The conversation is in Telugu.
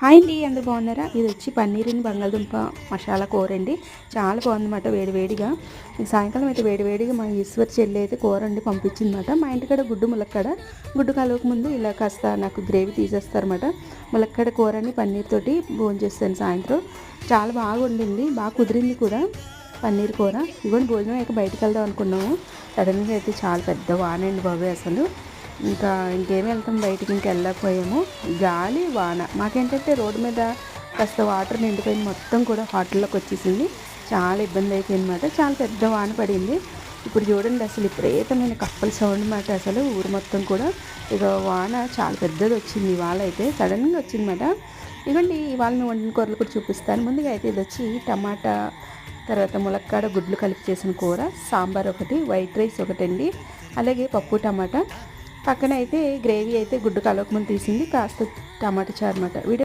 హాయ్ అండి అందరు బాగున్నారా? ఇది వచ్చి పన్నీరుని బంగాళదుంప మసాలా కూర అండి. చాలా బాగుందన్నమాట వేడివేడిగా సాయంకాలం అయితే వేడివేడిగా మా ఈశ్వర్ చెల్లి అయితే కూర అండి పంపించిందన్నమాట. మా ఇంటికాడ గుడ్డు ములక్కడ. గుడ్డు కలవక ముందు ఇలా కాస్త నాకు గ్రేవీ తీసేస్తారన్నమాట. ములక్కడ కూరని పన్నీర్ తోటి భోజనం చేస్తాను సాయంత్రం. చాలా బాగా వండింది బాగా కుదిరింది కూడా పన్నీర్ కూర. ఇవన్నీ భోజనం అయితే బయటకు వెళ్దాం అనుకున్నాము. సడన్గా అయితే చాలా పెద్ద వానండి బాబు అసలు. ఇంకా ఇంకేమి వెళ్తాం బయటికి? ఇంకా వెళ్ళకపోయాము. గాలి వాన. మాకేంటంటే రోడ్డు మీద కాస్త వాటర్ నిండిపోయింది. మొత్తం కూడా హోటల్లోకి వచ్చేసింది. చాలా ఇబ్బంది అయిపోయింది అనమాట చాలా పెద్ద వాన పడింది. ఇప్పుడు చూడండి అసలు విపరీతమైన కప్పల సౌండ్ మాట అసలు. ఊరు మొత్తం కూడా. ఇక వాన చాలా పెద్దది వచ్చింది ఇవాళ అయితే. సడన్గా వచ్చిందన్నమాట. ఇవ్వండి ఇవాళ మేము వండిన కూరలు కూడా చూపిస్తాను. ముందుగా అయితే ఇది వచ్చి టమాటా తర్వాత ములక్కాడ గుడ్లు కలిపి చేసిన కూర సాంబార్ ఒకటి వైట్ రైస్ ఒకటండి. అలాగే పప్పు టమాటా. పక్కన అయితే గ్రేవీ అయితే గుడ్డు కలవకముందు తీసింది కాస్త టమాటా చారు అనమాట వీడియో